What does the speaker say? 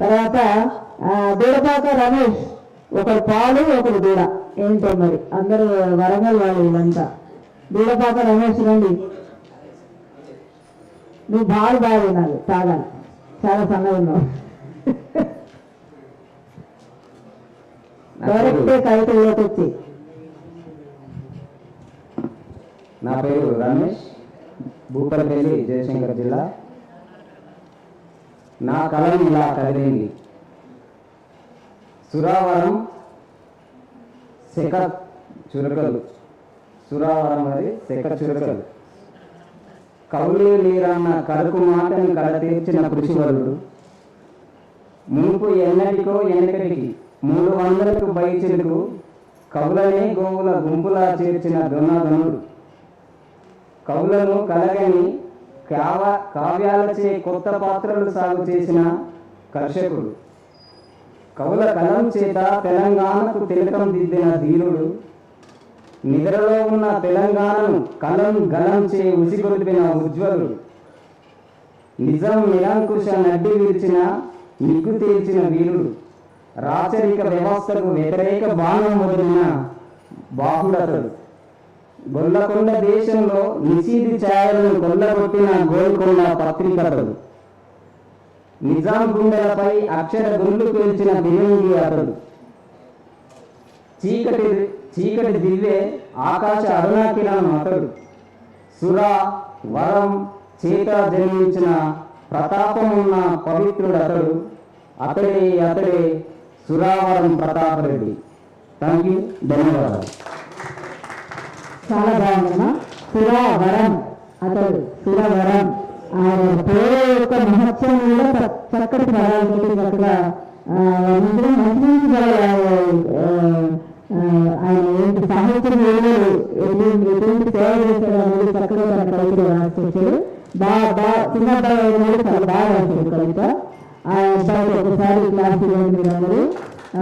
తర్వాత దూడపాక రమేష్ ఒకడు పాలు ఒకడు దూడ. ఏంటో మరి? అందరూ వరంగల్ వాళ్ళు వీళ్ళంతా. దూడపాక రమేష్ రండి. నువ్వు బాగా బాగా వినాలి తాగాలి. చాలా సన్నగా ఉన్నావు. డైరెక్ట్ కవితలోకి వచ్చి నా పేరు రమేష్ భూపల్పల్లి జయశంకర్ జిల్లా. నా కలం ఇలా కదిలింది. సురావరం శక చురకలు సురావరం అది శక చురకలు కవులు నీరన్న కరుకు మాటను కడ తీర్చిన కృషివరుడు మునుపు ఎన్నటికో ఎనకటికి మూడు వందలకు బయచెలుకు కవులనే గోవుల గుంపులా చేర్చిన దున్నదనుడు. కవులను కలగని కావ కావ్యాలచే కొత్త పాత్రలు సాగు చేసిన కర్షకుడు. కవుల కలం చేత తెలంగాణకు తిలకం దిద్దిన ధీరుడు నిద్రలో ఉన్న తెలంగాణను కలం గలం చే ఉసిగొలిపిన ఉజ్వలుడు. నిజం నిరంకుశ నడ్డి విరిచిన నిగ్గు తేల్చిన వీరుడు. రాచరిక వ్యవస్థకు వ్యతిరేక బాణం వదిలిన బాహుడతడు. గొల్లకొండ దేశంలో నిషీది ఛాయలను గొల్లగొట్టిన గోల్కొండ పత్రికతడు. నిజాం గుండెలపై అక్షర గుండు పేల్చిన బిరంగి అతడు. చీకటి చీకటి దివ్వే ఆకాశ అరుణాకిరణం అతడు. సుర వరం చేత జన్మించిన ప్రతాపం ఉన్న పవిత్రుడు అతడు అతడే అతడే సురావరం ప్రతాపరెడ్డి. థ్యాంక్ యూ ధన్యవాదాలు. చాలా బాగుందమ్మా. సురవరం అతడు సురవరం ఆయన పేరు యొక్క మహత్యం కూడా చక్కటి పదాలతో చక్కగా ఆ, మంచి మంచి ఆయన ఏంటి సాహిత్యం ఎటువంటి సేవ చేశాడు అనేది చక్కగా తన కవిత రాసుకొచ్చాడు బాగా బాగా చిన్న అబ్బాయి చాలా బాగా రాశాడు కవిత. ఆ ఒకసారి క్లాస్ ఇవ్వండి మీరు అందరూ.